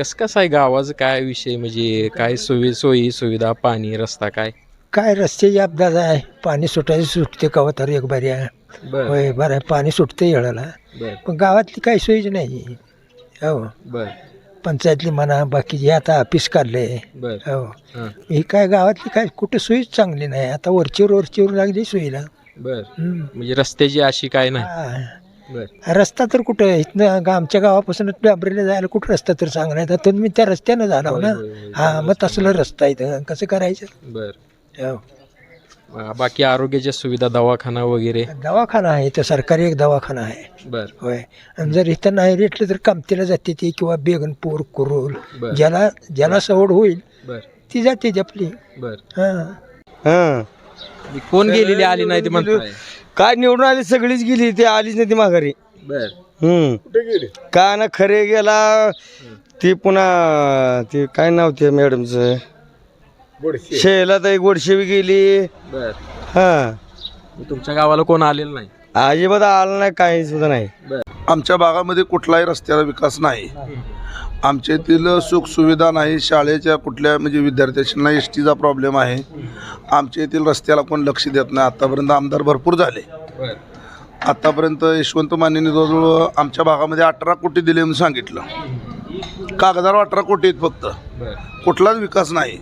कसं कसं आहे गावाचं काय विषय? म्हणजे काय सोयी सोयी सुविधा पाणी रस्ता काय? काय रस्त्याची अपघात आहे. पाणी सुटायचं सुटते कवा तर एक बारी आहे. बर. होय बरं आहे. पाणी सुटते येळाला बर. पण गावातली काही सोयीच नाही. हो. बर. पंचायतली म्हणा बाकीचे आता ऑफिस काढले. बर. हो. हां. ही काय गावातली काय कुठे सोयीच चांगली नाही. आता वरचीवर वरचीवर लागली सोयीला. बर. हम्म. म्हणजे रस्त्याची अशी काय नाही. हा. बर. रस्ता तर कुठं इथनं गा- आमच्या गावापासून डांबरीला जायला कुठं रस्ता तर चांगला आहे? तर तुम्ही त्या रस्त्यानं जाणार ना? होय, होय. हा मग तसलं रस्ता इथं. कसं करायचं? बर. हो. अं, बाकी आरोग्याच्या सुविधा दवाखाना वगैरे? दवाखाना आहे इथं. सरकारी एक दवाखाना आहे. बर. होय. आणि जर इथं नाही रेटलं तर कामतीला जाते ती किंवा बेगनपूर कुरुल बर. ज्याला ज्याला सवड होईल बर. ती जाते ती आपली. बर. हा. हां. कोण गेलेली आली नाही ते म्हणताय. काय निवडून आली सगळीच गेली ते आलीच नाही ती माघारी. बर. हम्म. का ना खरे गेला ती पुन्हा ती काय नाव ते मॅडमचं? शेला ताई गोडशेवी गेली. बर. हा. तुमच्या गावाला कोण आलेलं नाही? अजिबात आला नाही काही सुद्धा नाही. बर. आमच्या भागामध्ये कुठलाही रस्त्याचा विकास नाही. आमच्या येथील सुखसुविधा नाही शाळेच्या कुठल्या म्हणजे विद्यार्थ्यांना एस टीचा प्रॉब्लेम आहे. आमच्या येथील रस्त्याला कोण लक्ष देत नाही. आतापर्यंत आमदार भरपूर झाले. बर. आतापर्यंत यशवंत मानेने जवळजवळ आमच्या भागामध्ये अठरा कोटी दिले म्हणून सांगितलं. कागदावर अठरा कोटी आहेत फक्त. कुठलाच विकास नाही.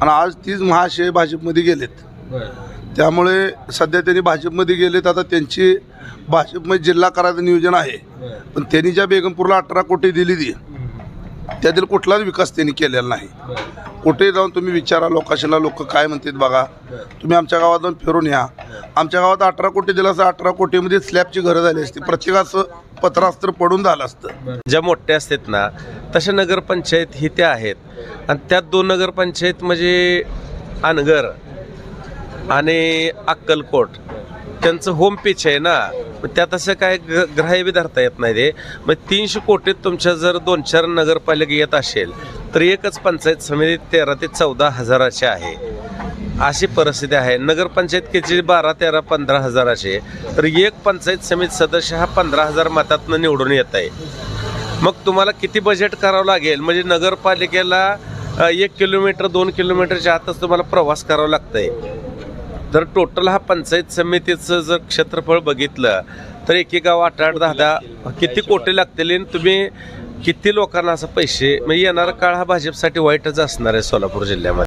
आणि आज तीच महाशय भाजपमध्ये गेलेत. त्यामुळे सध्या त्यांनी भाजपमध्ये गेलेत. आता त्यांची भाषेमध्ये म्हणजे जिल्हा करायचं नियोजन आहे. पण त्यांनी ज्या बेगमपूरला अठरा कोटी दिली ती त्यातील कुठलाच विकास त्यांनी केलेला नाही. कुठेही जाऊन तुम्ही विचारा लोकांशीला लोक काय म्हणतात बघा. तुम्ही आमच्या गावात जाऊन फिरून या. आमच्या गावात अठरा कोटी दिला असं अठरा कोटीमध्ये स्लॅबची घरं झाली असती. प्रत्येकाचं पत्रास्त्र पडून झालं असतं. ज्या मोठ्या असतात ना तशा नगरपंचायत ही त्या आहेत. आणि त्यात दोन नगरपंचायत म्हणजे अनगर आणि अक्कलकोट. त्यांचं होम पिच आहे ना मग त्यात असं काय ग ग्राह्य बी धरता येत नाही ते मग तीनशे कोटीत तुमच्या जर दोन चार नगरपालिका येत असेल तर एकच पंचायत समिती तेरा ते चौदा हजाराची आहे. अशी परिस्थिती आहे. नगरपंचायत किती? बारा तेरा पंधरा हजाराचे. तर एक पंचायत समिती सदस्य हा पंधरा हजार मतातनं निवडून येत आहे. मग तुम्हाला किती बजेट करावं लागेल? म्हणजे नगरपालिकेला एक किलोमीटर दोन किलोमीटरच्या आतच तुम्हाला प्रवास करावा लागतंय. जर टोटल हा पंचायत समितीचं जर क्षेत्रफळ बघितलं तर एके गाव आठ आठ दहा दहा किती कोटी लागतील आणि तुम्ही किती लोकांना असं पैसे म्हणजे येणारा काळ हा भाजपसाठी वाईटच असणार आहे सोलापूर जिल्ह्यामध्ये.